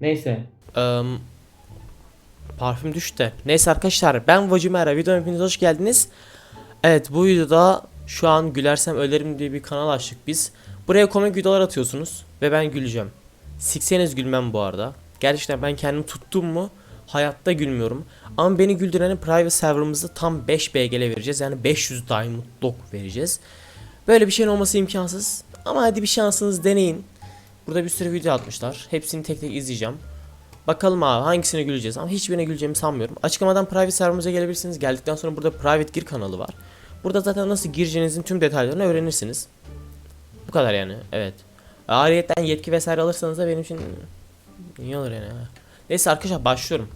Neyse. Eee, parfüm düştü. Neyse arkadaşlar ben Vacimera videoma hepiniz hoş geldiniz. Evet bu videoda şu an Gülersem Ölerim diye bir kanal açtık biz. Buraya komik videolar atıyorsunuz ve ben güleceğim. Sikseniz gülmem bu arada. Gerçekten ben kendimi tuttum mu hayatta gülmüyorum. Ama beni güldüreni private serverımızda tam 5 BGL vereceğiz. Yani 500 diamond dog vereceğiz. Böyle bir şeyin olması imkansız. Ama hadi bir şansınız deneyin. Burada bir sürü video atmışlar. Hepsini tek tek izleyeceğim. Bakalım abi hangisine güleceğiz ama hiçbirine güleceğimi sanmıyorum. Açıklamadan private serverımıza gelebilirsiniz. Geldikten sonra burada private gir kanalı var. Burada zaten nasıl gireceğinizin tüm detaylarını öğrenirsiniz. Bu kadar yani evet. Ayrıyeten yetki vesaire alırsanız da benim için iyi olur yani. Neyse arkadaşlar başlıyorum.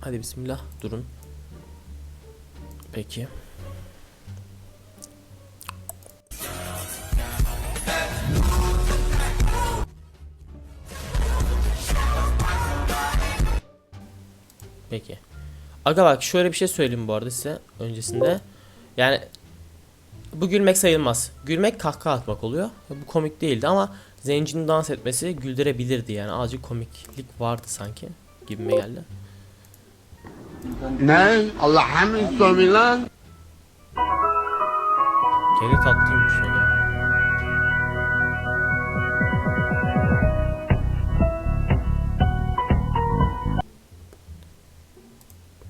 Hadi bismillah durun. Peki. Peki. Aga bak şöyle bir şey söyleyeyim bu arada size öncesinde. Yani bu gülmek sayılmaz. Gülmek kahkaha atmak oluyor. Bu komik değildi ama zencinin dans etmesi güldürebilirdi yani. Azıcık komiklik vardı sanki gibime geldi. Ne? Allah'a mı istiyorsun lan? Geri tatlıymış ya.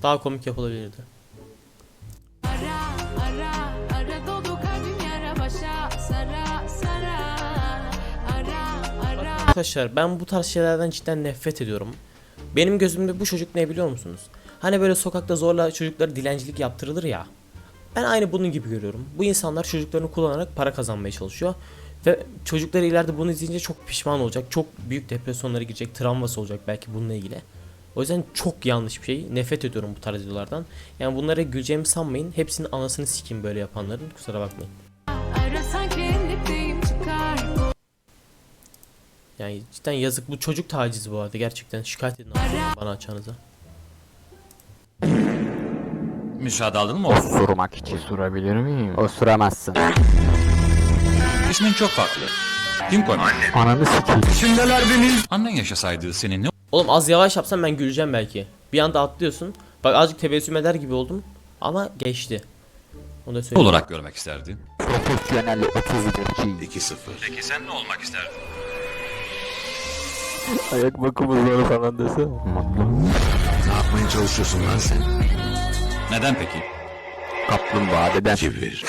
Daha komik yapılabilirdi. Ara ara ara dolu kalbim yara başa sara sara ara ara Arkadaşlar ben bu tarz şeylerden cidden nefret ediyorum. Benim gözümde bu çocuk ne biliyor musunuz? Hani böyle sokakta zorla çocuklara dilencilik yaptırılır ya. Ben aynı bunun gibi görüyorum. Bu insanlar çocuklarını kullanarak para kazanmaya çalışıyor. Ve çocukları ileride bunu izleyince çok pişman olacak. Çok büyük depresyonlara girecek. Travması olacak belki bununla ilgili. O yüzden çok yanlış bir şey. Nefret ediyorum bu tarz videolardan. Yani bunlara güleceğimi sanmayın. Hepsinin anasını sikeyim böyle yapanların. Kusura bakmayın. Yani cidden yazık. Bu çocuk tacizi bu arada. Gerçekten şikayet edin bana açanıza. Müsaade aldın mı? Osurmak için. Osurabilir miyim? Osuramazsın. İsmin çok farklı. Kim koymuş? Ananı sikeyim. Annen yaşasaydı senin ne Oğlum az yavaş yapsam ben güleceğim belki. Bir anda atlıyorsun. Bak azıcık tebessüm eder gibi oldum. Ama geçti. Onu da söyleyeyim. olarak görmek isterdin? Profesyonel 32. 2-0. Peki sen ne olmak isterdin? Ayak bakım uzmanı falan desene. Ne yapmaya çalışıyorsun lan sen? Neden peki? Kaplumbağa deden. Kibir.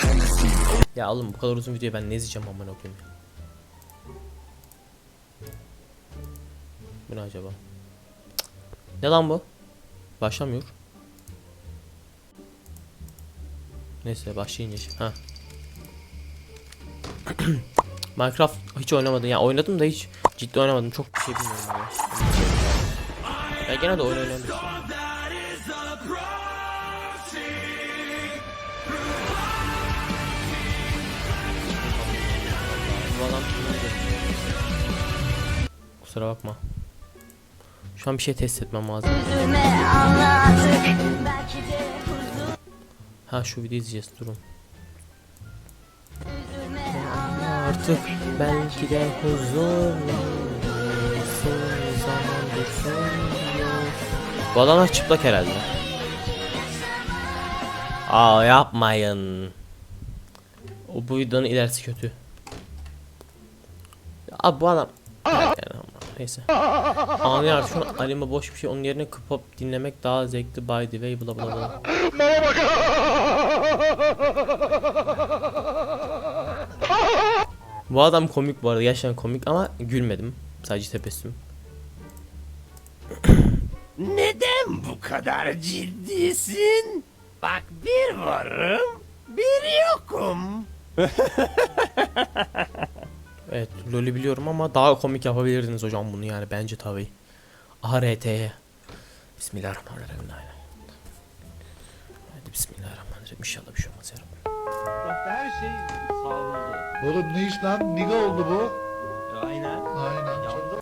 Ya oğlum bu kadar uzun videoyu ben ne izleyeceğim amına koyayım ya. Bu ne acaba? Ne lan bu? Başlamıyor. Neyse başlayınca şey- ha. Minecraft hiç oynamadım ya oynadım da hiç ciddi oynamadım çok bir şey bilmiyorum abi. Ya gene de oyun kimdi? Kusura bakma. Şu an bir şey test etmem lazım. Ha şu videoyu izleyeceğiz durun. Artık belki de huzur Bu adamlar çıplak herhalde. Aa yapmayın. O bu videonun ilerisi kötü. Abi bu adam yani, neyse. Anlıyor şu an alime boş bir şey onun yerine K-pop dinlemek daha zevkli by the way bla bla bla. Bu adam komik bu arada gerçekten komik ama gülmedim. Sadece tebessüm. Neden bu kadar ciddisin? Bak bir varım, bir yokum. Evet LoL'ü biliyorum ama daha komik yapabilirdiniz hocam bunu yani bence tabii. ART'ye. Bismillahirrahmanirrahim. Hadi bismillahirrahmanirrahim. İnşallah bir şey olmaz ya. Her şey sağlıklı. Oğlum ne iş lan? Niga oldu bu. Aynen. Aynen. Yandı.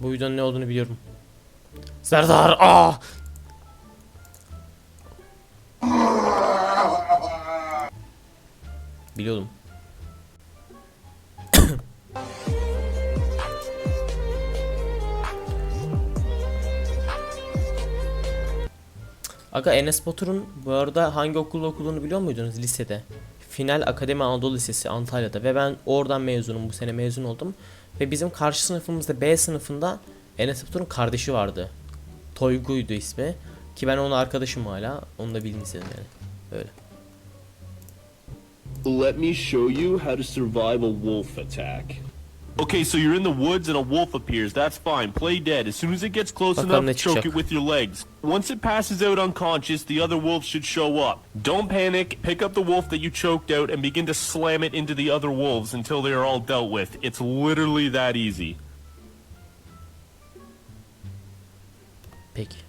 Bu videonun ne olduğunu biliyorum. Serdar aa! Biliyordum. Aga Enes Batur'un bu arada hangi okulda okuduğunu biliyor muydunuz lisede? Final Akademi Anadolu Lisesi Antalya'da ve ben oradan mezunum bu sene mezun oldum. Ve bizim karşı sınıfımızda B sınıfında Enes Batur'un kardeşi vardı. Toygu'ydu ismi. Ki ben onun arkadaşım hala. Onu da bilin istedim yani. Öyle. Let me show you how to survive a wolf attack. Okay, so you're in the woods and a wolf appears. That's fine. Play dead. As soon as it gets close Bakalım ne enough, choke çıkacak. it with your legs. Once it passes out unconscious, the other wolves should show up. Don't panic. Pick up the wolf that you choked out and begin to slam it into the other wolves until they are all dealt with. It's literally that easy. Peki.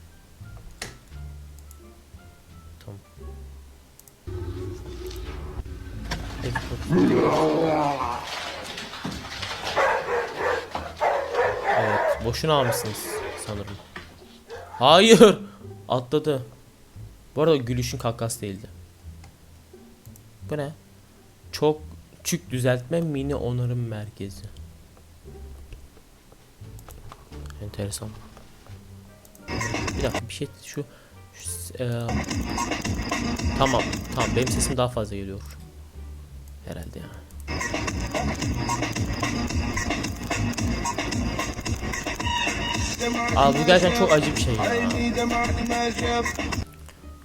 Evet, boşuna almışsınız sanırım. Hayır, atladı. Bu arada gülüşün kakası değildi. Bu ne? Çok küçük düzeltme mini onarım merkezi. Enteresan. Bir dakika bir şey şu, şu eee, tamam tamam benim sesim daha fazla geliyor herhalde ya. Abi bu gerçekten çok acı bir şey ya.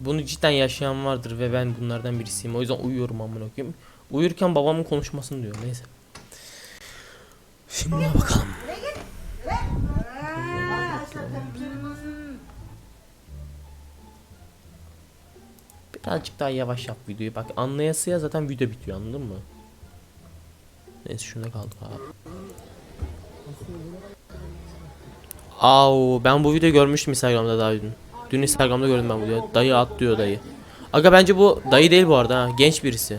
Bunu cidden yaşayan vardır ve ben bunlardan birisiyim. O yüzden uyuyorum amına koyayım. Uyurken babamın konuşmasını diyor. Neyse. Şimdi bakalım. Birazcık daha yavaş yap videoyu. Bak anlayasıya zaten video bitiyor anladın mı? Neyse şuna kaldık abi. Au ben bu videoyu görmüştüm Instagram'da daha dün. Dün Instagram'da gördüm ben bu videoyu. Dayı atlıyor dayı. Aga bence bu dayı değil bu arada ha. Genç birisi.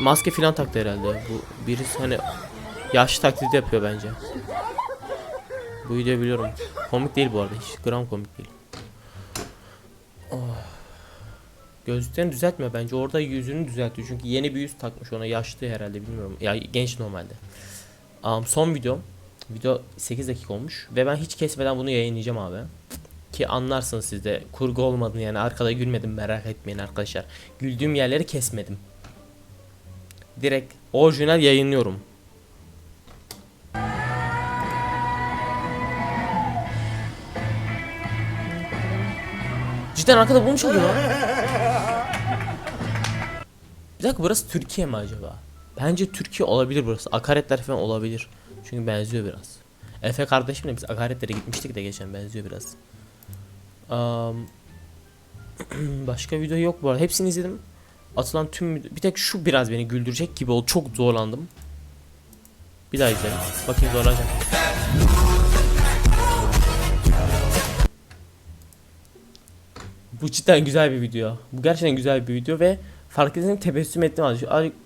Maske filan taktı herhalde. Bu birisi hani yaşlı taklidi yapıyor bence. Bu videoyu biliyorum. Komik değil bu arada. Hiç gram komik değil. Gözlüklerini düzeltmiyor bence. Orada yüzünü düzeltiyor. Çünkü yeni bir yüz takmış ona. Yaşlı herhalde bilmiyorum. Ya genç normalde. Um, son video. Video 8 dakika olmuş. Ve ben hiç kesmeden bunu yayınlayacağım abi. Ki anlarsınız siz de. Kurgu olmadığını yani. Arkada gülmedim merak etmeyin arkadaşlar. Güldüğüm yerleri kesmedim. Direkt orijinal yayınlıyorum. Cidden arkada bunu mu çalıyor lan? Bir dakika burası Türkiye mi acaba? Bence Türkiye olabilir burası. Akaretler falan olabilir. Çünkü benziyor biraz. Efe kardeşimle biz akaretlere gitmiştik de geçen benziyor biraz. Am, başka video yok bu arada. Hepsini izledim. Atılan tüm bir tek şu biraz beni güldürecek gibi oldu. Çok zorlandım. Bir daha izleyelim. Bakayım zorlanacak. Bu cidden güzel bir video. Bu gerçekten güzel bir video ve fark edin tebessüm ettim azıcık. azıcık.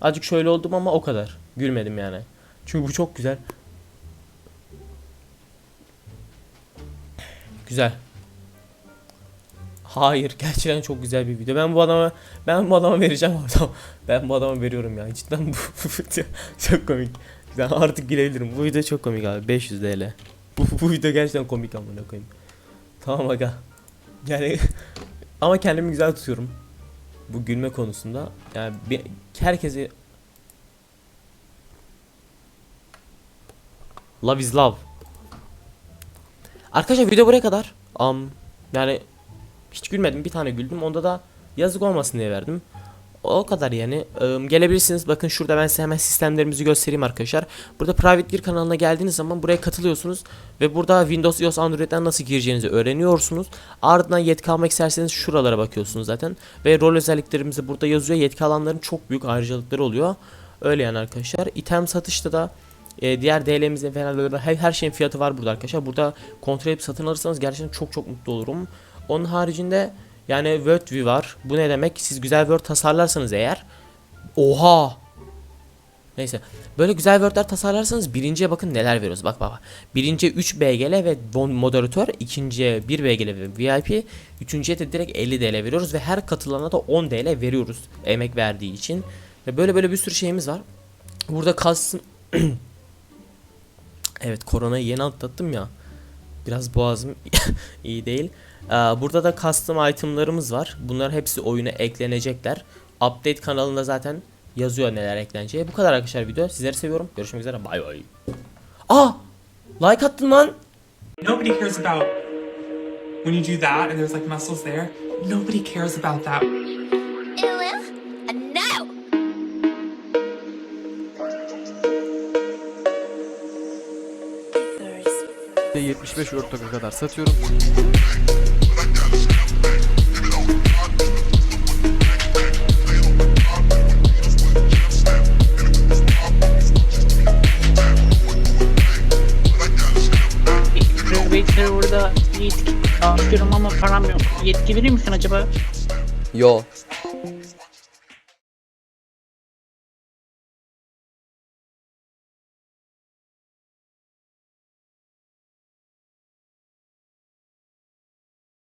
Azıcık şöyle oldum ama o kadar. Gülmedim yani. Çünkü bu çok güzel. Güzel. Hayır gerçekten çok güzel bir video. Ben bu adama ben bu adama vereceğim adam. Ben bu adama veriyorum ya. Cidden bu, çok komik. Ben artık gülebilirim. Bu video çok komik abi. 500 TL. Bu, bu video gerçekten komik amına koyayım. Tamam aga. Yani ama kendimi güzel tutuyorum. Bu gülme konusunda. Yani bir, herkesi Love is love. Arkadaşlar video buraya kadar. Um, yani hiç gülmedim. Bir tane güldüm. Onda da yazık olmasın diye verdim. O kadar yani. Ee, gelebilirsiniz. Bakın şurada ben size hemen sistemlerimizi göstereyim arkadaşlar. Burada private bir kanalına geldiğiniz zaman buraya katılıyorsunuz. Ve burada Windows, iOS, Android'den nasıl gireceğinizi öğreniyorsunuz. Ardından yetki almak isterseniz şuralara bakıyorsunuz zaten. Ve rol özelliklerimizi burada yazıyor. Yetki alanların çok büyük ayrıcalıkları oluyor. Öyle yani arkadaşlar. İtem satışta da e, diğer DL'mizde falan her, her şeyin fiyatı var burada arkadaşlar. Burada kontrol edip satın alırsanız gerçekten çok çok mutlu olurum. Onun haricinde yani WordView var. Bu ne demek? Siz güzel Word tasarlarsanız eğer Oha! Neyse. Böyle güzel Word'ler tasarlarsanız birinciye bakın neler veriyoruz. Bak bak. Birinciye 3 BGL ve moderatör, ikinciye 1 BGL ve VIP, üçüncüye de direkt 50 TL veriyoruz ve her katılana da 10 TL veriyoruz emek verdiği için. Ve böyle böyle bir sürü şeyimiz var. Burada custom Evet koronayı yeni atlattım ya. Biraz boğazım iyi değil. Ee, burada da custom itemlarımız var. Bunlar hepsi oyuna eklenecekler. Update kanalında zaten yazıyor neler ekleneceği. Bu kadar arkadaşlar video. Sizleri seviyorum. Görüşmek üzere. Bay bay. Aa! Like attın lan. Nobody cares about when you do that and there's like muscles there. Nobody cares about that. 75 euro kadar satıyorum. Waiter burada yetki istiyorum ama param yok. Yetki verir misin acaba? Yo.